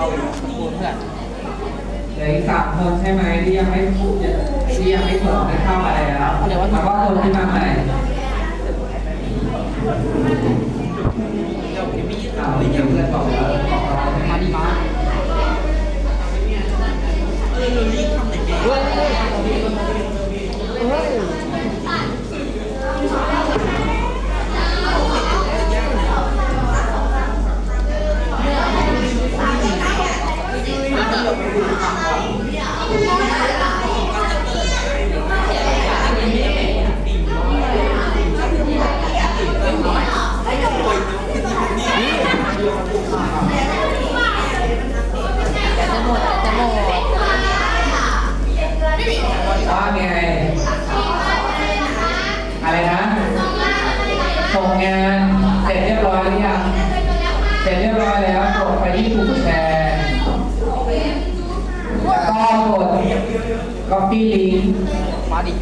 เข้าตระกูลเพื่อนเหลืออีกสามคนใช่ไหมที่ยังไม่ที่ยังไม่กดได้เข้ามาแล้วแล้วก็คนที่มาใหม่อ่าไม่ยังเพื่อนบอกแล้วบอกเรามาดีมาเฮ้ยเฮ้ยเฮ้ย copy link มาดิ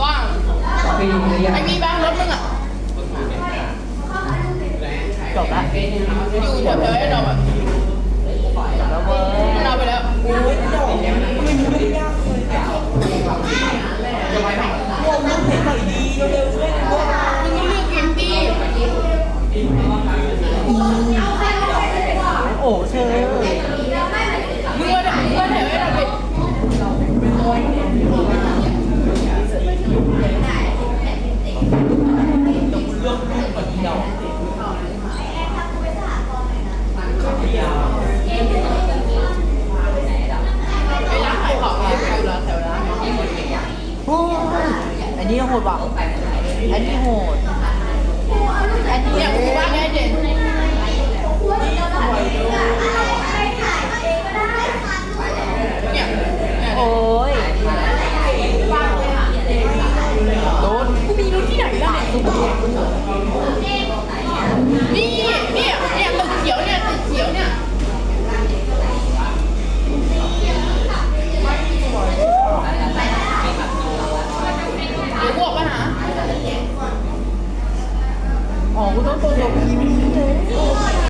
บ้าง copy link หรือยังไอมีบ้างรถมึงอะจบละอยู่แถวๆไอ้ดอกอะ มึงก็ได้มึงก็แถวไอ้ดอกไปไปร้านขายของเลยแถวร้านแถวร้านโอ้ยอันนี้โหดว่ะอันนี้โหดอันนี้เนี่ยกูว่าไงเด่น 어, 오전버거.